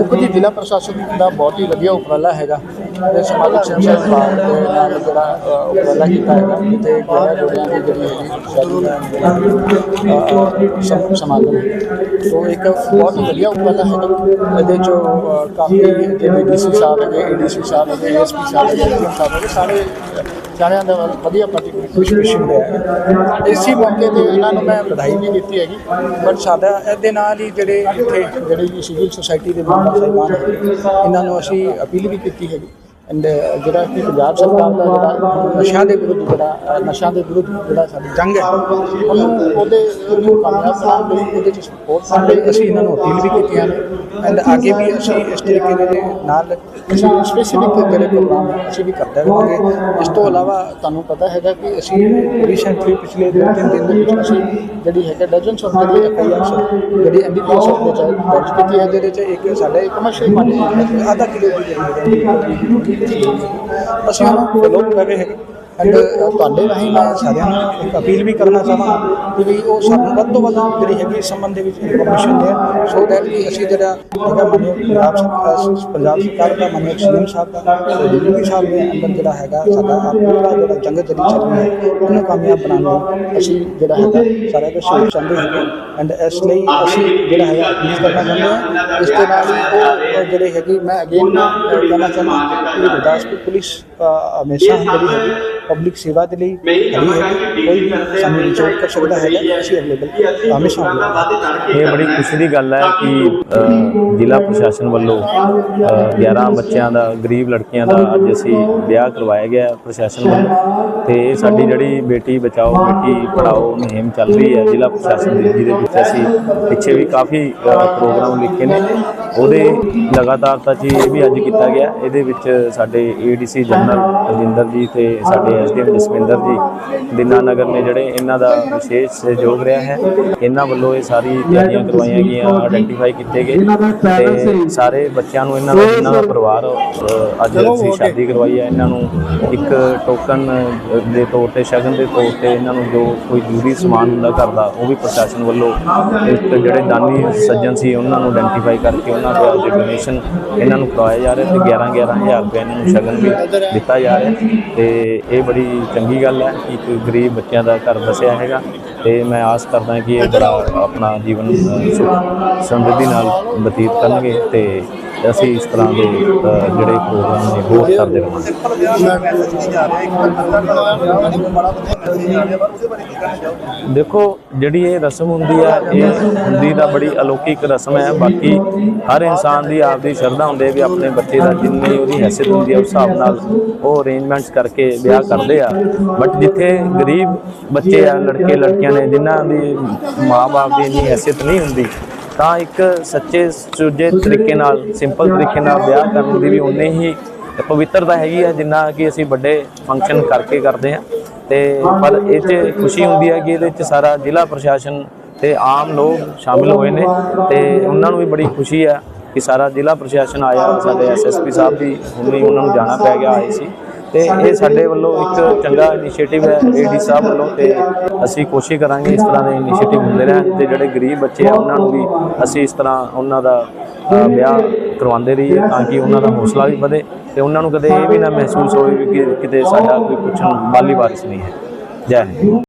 ਦੇਖੋ ਜੀ ਜ਼ਿਲ੍ਹਾ ਪ੍ਰਸ਼ਾਸਨ ਦਾ ਬਹੁਤ ਹੀ ਵਧੀਆ ਉਪਰਾਲਾ ਹੈਗਾ ਤੇ ਸਮਾਜਿਕ ਸਿੱਖਿਆ ਵਿਭਾਗ ਦੇ ਨਾਲ ਜਿਹੜਾ ਅ, ਉਪਰਾਲਾ ਕੀਤਾ ਹੈਗਾ ਜਿੱਥੇ ਗਿਆਰਾਂ ਜੋੜਿਆਂ ਦੀ ਜਿਹੜੀ ਹੈਗੀ ਸ਼ਾਦੀ ਸਮਾਗਮ ਸੋ ਇੱਕ ਬਹੁਤ ਹੀ ਵਧੀਆ ਉਪਰਾਲਾ ਹੈਗਾ। ਇਹਦੇ ਚੋਂ ਅ, ਕਾਫੀ ਜਿਹੜੇ ਡੀਸੀ ਸਾਹਿਬ ਹੈਗੇ ਏਡੀਸੀ ਸਾਹਿਬ ਹੈਗੇ ਐਸਪੀ ਸਾਹਿਬ ਹੈਗੇ ਐਸਪੀ ਸਾਹਿਬ ਹੈਗੇ ਸਾਰੇ ਸਾਰਿਆਂ ਦਾ ਵਧੀਆ ਪਾਰਟਿਸਿਪੇਸ਼ਨ ਰਿਹਾ ਹੈ। ਇਸੇ ਮੌਕੇ ਤੇ ਇਹਨਾਂ ਨੂੰ ਮੈਂ ਵਧਾਈ ਵੀ ਦਿੱਤੀ ਹੈਗੀ ਪਰ ਸਾਡਾ ਇਹਦੇ ਨਾਲ ਹੀ ਜਿਹੜੇ ਇੱਥੇ ਜਿਹੜੇ ਸਿਵਲ ਸੁਸਾਇਟੀ ਦੇ ਮੈਂਬਰ ਸਾਹਿਬਾਨ ਇਹਨਾਂ ਨੂੰ ਅਸੀਂ ਅਪੀਲ ਵੀ ਕੀਤੀ ਹੈਗੀ। Uh, ਜਿਹੜਾ ਕਿ ਪੰਜਾਬ ਸਰਕਾਰ ਦਾ ਜਿਹੜਾ ਨਸ਼ਿਆਂ ਦੇ ਵਿਰੁੱਧ ਜਿਹੜਾ ਨਸ਼ਿਆਂ ਦੇ ਵਿਰੁੱਧ ਜਿਹੜਾ ਸਾਡੀ ਜੰਗ ਹੈ, ਉਹਨੂੰ ਉਹਦੇ ਨੂੰ ਕਾਮਯਾਬ ਬਣਾਉਣ ਲਈ ਉਹਦੇ ਚ ਸਪੋਰਟ ਕਰਨ ਲਈ ਅਸੀਂ ਇਹਨਾਂ ਨੂੰ ਅਪੀਲ ਵੀ ਕੀਤੀਆਂ ਨੇ। ਐਂਡ ਅੱਗੇ ਵੀ ਅਸੀਂ ਇਸ ਤਰੀਕੇ ਦੇ ਨਾਲ ਅਸੀਂ ਸਪੈਸੀਫਿਕ ਜਿਹੜੇ ਪ੍ਰੋਗਰਾਮ ਅਸੀਂ ਵੀ ਕਰਦੇ ਰਹਾਂਗੇ ਇਸ ਤੋਂ ਇਲਾਵਾ ਤੁਹਾਨੂੰ ਪਤਾ ਹੈਗਾ ਕਿ ਅਸੀਂ ਰੀਸੈਂਟਲੀ ਪਿਛਲੇ ਦੋ ਤਿੰਨ ਦਿਨ ਦੇ ਵਿੱਚ ਅਸੀਂ ਜਿਹੜੀ ਹੈਗਾ ਡਜਨਸ ਆਫ ਜਿਹੜੀ ਐਫਆਈਆਰ ਜਿਹੜੀ ਐਮਬੀਪੀਐਸ ਦੇ ਚ ਦਰਜ ਕੀਤੀ ਹੈ, ਜਿਹਦੇ ਚ ਇੱਕ ਸਾਡੇ ਕਮਰਸ਼ੀਅਲ ਕੁਆਂਟੀਟੀ ਆਧਾ ਕਿਲੋ ਦੀ ਜਿਹੜੀ ਅਸੀਂ ਉਹਨੂੰ ਫੋਲੋ ਕਰ ਹੈਗੇ। ਐਂਡ ਤੁਹਾਡੇ ਰਾਹੀਂ ਮੈਂ ਸਾਰਿਆਂ ਨੂੰ ਇੱਕ ਅਪੀਲ ਵੀ ਕਰਨਾ ਚਾਹਾਂਗਾ ਕਿ ਵੀ ਉਹ ਸਾਨੂੰ ਵੱਧ ਤੋਂ ਵੱਧ ਜਿਹੜੀ ਹੈਗੀ ਇਸ ਸੰਬੰਧ ਦੇ ਵਿੱਚ ਇਨਫੋਰਮੇਸ਼ਨ ਦੇਣ। ਸੋ ਦੈਟ ਕਿ ਅਸੀਂ ਜਿਹੜਾ ਹੈਗਾ ਮਾਨਯੋਗ ਪੰਜਾਬ ਸਰਕਾਰ ਪੰਜਾਬ ਸਰਕਾਰ ਦਾ ਮਾਨਯੋਗ ਸੀਐਮ ਸਾਹਿਬ ਦਾ ਡੀਜੀਪੀ ਸਾਹਿਬ ਦੇ ਅੰਦਰ ਜਿਹੜਾ ਹੈਗਾ ਸਾਡਾ ਆਹ ਪੂਰਾ ਜਿਹੜਾ ਜੰਗ ਜਿਹੜੀ ਚੱਲ ਰਹੀ ਹੈ ਉਹਨੂੰ ਕਾਮਯਾਬ ਬਣਾਉਣ ਲਈ ਅਸੀਂ ਜਿਹੜਾ ਹੈਗਾ ਸਾਰਿਆਂ ਦਾ ਸਹਿਯੋਗ ਚਾਹੁੰਦੇ ਹਾਂ। ਐਂਡ ਇਸ ਲਈ ਅਸੀਂ ਜਿਹੜਾ ਹੈਗਾ ਅਪੀਲ ਕਰਨਾ ਚਾਹੁੰਦੇ ਹਾਂ ਇਸ ਦੇ ਨਾਲ ਹੀ ਉਹ ਉਹ ਜਿਹੜੇ ਹੈਗੀ ਮੈਂ ਅਗੇਨ ਕਹਿਣਾ ਚਾਹੁੰਦਾ ਕਿ ਗੁਰਦਾਸਪੁਰ ਪੁਲਿਸ ਅ, ਹਮੇਸ਼ਾ ਜਿਹੜੀ ਹੈਗੀ ਪਬਲਿਕ ਸੇਵਾ ਦੇ ਲਈ ਕੋਈ ਵੀ ਸਾਨੂੰ ਰਿਚਾਰਜ ਕਰ ਸਕਦਾ ਹੈਗਾ ਅਸੀਂ ਅਵੇਲੇਬਲ ਹਮੇਸ਼ਾ ਇਹ ਬੜੀ ਖੁਸ਼ੀ ਦੀ ਗੱਲ ਹੈ ਕਿ ਜ਼ਿਲ੍ਹਾ ਪ੍ਰਸ਼ਾਸਨ ਵੱਲੋਂ ਅ, 11 ਬੱਚਿਆਂ ਦਾ ਗਰੀਬ ਲੜਕੀਆਂ ਦਾ ਅੱਜ ਅਸੀਂ ਵਿਆਹ ਕਰਵਾਇਆ ਗਿਆ ਪ੍ਰਸ਼ਾਸਨ ਵੱਲੋਂ। ਤੇ ਇਹ ਸਾਡੀ ਜਿਹੜੀ ਬੇਟੀ ਬਚਾਓ ਬੇਟੀ ਪੜਾਓ ਮੁਹਿੰਮ ਚੱਲ ਰਹੀ ਹੈ ਜ਼ਿਲ੍ਹਾ ਪ੍ਰਸ਼ਾਸਨ ਦੀ ਜਿਹਦੇ ਵਿੱਚ ਅਸੀਂ ਪਿੱਛੇ ਵੀ ਕਾਫੀ ਪ੍ਰੋਗਰਾਮ ਲਿਖੇ ਨੇ। ਉਹਦੇ ਲਗਾਤਾਰਤਾ 'ਚ ਇਹ ਵੀ ਅੱਜ ਕੀਤਾ ਗਿਆ। ਇਹਦੇ ਵਿੱਚ ਸਾਡੇ ਏਡੀਸੀ ਜਨਰਲ ਰਜਿੰਦਰ ਜੀ ਤੇ ਸਾਡੇ ਐਸਡੀਐਮ ਜਸਵਿੰਦਰ ਜੀ ਦੀਨਾਨਗਰ ਨੇ ਜਿਹੜੇ ਇਹਨਾਂ ਦਾ ਵਿਸ਼ੇਸ਼ ਸਹਿਯੋਗ ਰਿਹਾ ਹੈ ਇਹਨਾਂ ਵੱਲੋਂ ਇਹ ਸਾਰੀ ਤਿਆਰੀਆਂ ਕਰਵਾਈਆਂ ਗਈਆਂ ਆਇਡੈਂਟੀਫਾਈ ਕੀਤੇ ਗਏ ਤੇ ਸਾਰੇ ਬੱਚਿਆਂ ਨੂੰ ਇਹਨਾਂ ਦਾ ਇਹਨਾਂ ਦਾ ਪਰਿਵਾਰ ਅੱਜ ਅਸੀਂ ਸ਼ਾਦੀ ਕਰਵਾਈ ਹੈ ਇਹਨਾਂ ਨੂੰ ਇੱਕ ਟੋਕਨ ਦੇ ਤੌਰ ਤੇ ਸ਼ਗਨ ਦੇ ਤੌਰ ਤੇ ਇਹਨਾਂ ਨੂੰ ਜੋ ਕੋਈ ਜ਼ਰੂਰੀ ਸਮਾਨ ਹੁੰਦਾ ਘਰ ਦਾ ਉਹ ਵੀ ਪ੍ਰਸ਼ਾਸਨ ਵੱਲੋਂ ਇੱਕ ਜਿਹੜੇ ਦਾਨੀ ਸੱਜਣ ਸੀ ਉਹਨਾਂ ਨੂੰ ਆਇਡੈਂਟੀਫਾਈ ਕਰਕੇ ਉਹਨਾਂ ਦਾ ਅੱਜ ਡੋਨੇਸ਼ਨ ਇਹਨਾਂ ਨੂੰ ਕਰਵਾਇਆ ਜਾ ਰਿਹਾ ਤੇ 11 11000 ਰੁਪਏ ਇਹਨਾਂ ਨੂੰ ਸ਼ਗਨ ਵੀ ਦਿੱਤਾ ਜਾ ਰਿਹਾ ਤੇ ਇਹ ਬੜੀ ਚੰਗੀ ਗੱਲ ਹੈ ਕਿ ਇੱਕ ਗਰੀਬ ਬੱਚਿਆਂ ਦਾ ਘਰ ਵਸਿਆ ਹੈਗਾ ਤੇ ਮੈਂ ਆਸ ਕਰਦਾ ਕਿ ਇਹ ਬੜਾ ਆਪਣਾ ਜੀਵਨ ਅ, ਸੁਖ ਸਮਰਿੱਧੀ ਨਾਲ ਬਤੀਤ ਕਰਨਗੇ ਤੇ ਅਸੀਂ ਇਸ ਤਰ੍ਹਾਂ ਦੇ ਜਿਹੜੇ ਪ੍ਰੋਗਰਾਮ ਨੇ, ਹੋਰ ਕਰਦੇ ਰਹਾਂਗੇ। ਦੇਖੋ, ਜਿਹੜੀ ਇਹ ਰਸਮ ਹੁੰਦੀ ਹੈ ਇਹ ਹੁੰਦੀ ਦਾ ਬੜੀ ਅਲੌਕਿਕ ਰਸਮ ਹੈ, ਬਾਕੀ ਹਰ ਇਨਸਾਨ ਦੀ ਆਪਦੀ ਸ਼ਰਧਾ ਹੁੰਦੀ ਹੈ ਵੀ ਆਪਣੇ ਬੱਚੇ ਦਾ ਜਿੰਨੀ ਉਹਦੀ ਹੈਸੀਅਤ ਹੁੰਦੀ ਹੈ, ਉਸ ਹਿਸਾਬ ਨਾਲ ਉਹ ਅਰੇਂਜਮੈਂਟਸ ਕਰਕੇ ਵਿਆਹ ਕਰਦੇ ਆ। ਬਟ ਜਿੱਥੇ ਗਰੀਬ ਬੱਚੇ ਆ, ਲੜਕੇ, ਲੜਕੀਆਂ ਨੇ, ਜਿਨ੍ਹਾਂ ਦੀ ਮਾਂ-ਬਾਪ ਦੀ ਇੰਨੀ ਹੈਸੀਅਤ ਨਹੀਂ ਹੁੰਦੀ ਤਾਂ ਇੱਕ ਸੱਚੇ ਸੁਚੱਜੇ ਤਰੀਕੇ ਨਾਲ ਸਿੰਪਲ ਤਰੀਕੇ ਨਾਲ ਵਿਆਹ ਕਰਨ ਦੀ ਵੀ ਉਨੇ ਹੀ ਪਵਿੱਤਰਤਾ ਹੈਗੀ ਆ, ਜਿੰਨਾ ਕਿ ਅਸੀਂ ਵੱਡੇ ਫੰਕਸ਼ਨ ਕਰਕੇ ਕਰਦੇ ਆ ਤੇ ਪਰ ਇਹ 'ਚ ਖੁਸ਼ੀ ਹੁੰਦੀ ਹੈ ਕਿ ਇਹਦੇ 'ਚ ਸਾਰਾ ਜ਼ਿਲ੍ਹਾ ਪ੍ਰਸ਼ਾਸਨ ਤੇ ਆਮ ਲੋਕ ਸ਼ਾਮਿਲ ਹੋਏ ਨੇ ਤੇ ਉਹਨਾਂ ਨੂੰ ਵੀ ਬੜੀ ਖੁਸ਼ੀ ਹੈ ਕਿ ਸਾਰਾ ਜ਼ਿਲ੍ਹਾ ਪ੍ਰਸ਼ਾਸਨ ਆਇਆ, ਸਾਡੇ ਐਸਐਸਪੀ ਸਾਹਿਬ ਵੀ ਹੁਣ ਉਹਨਾਂ ਨੂੰ ਜਾਣਾ ਪੈ ਗਿਆ ਆਏ ਸੀ। ਤੇ ਇਹ ਸਾਡੇ ਵੱਲੋਂ ਇੱਕ ਚੰਗਾ ਇਨੀਸ਼ੀਏਟਿਵ ਹੈ ਏਡੀ ਸਾਹਿਬ ਵੱਲੋਂ ਤੇ ਅਸੀਂ ਕੋਸ਼ਿਸ਼ ਕਰਾਂਗੇ ਇਸ ਤਰ੍ਹਾਂ ਦੇ ਇਨੀਸ਼ੀਏਟਿਵ ਹੁੰਦੇ ਰਹਿਣ ਤੇ ਜਿਹੜੇ ਗਰੀਬ ਬੱਚੇ ਆ, ਉਹਨਾਂ ਨੂੰ ਵੀ ਅਸੀਂ ਇਸ ਤਰ੍ਹਾਂ ਉਹਨਾਂ ਦਾ ਵਿਆਹ ਕਰਵਾਉਂਦੇ ਰਹੀਏ ਤਾਂ ਕਿ ਉਹਨਾਂ ਦਾ ਹੌਸਲਾ ਵੀ ਵਧੇ ਤੇ ਉਹਨਾਂ ਨੂੰ ਕਦੇ ਇਹ ਵੀ ਨਾ ਮਹਿਸੂਸ ਹੋਵੇ ਵੀ ਕਿ ਕਿਤੇ ਸਾਡਾ ਕੋਈ ਪੁੱਛਣ ਵਾਲੀ ਵਾਰਿਸ ਨਹੀਂ ਹੈ। ਜੈ ਹਿੰਦ।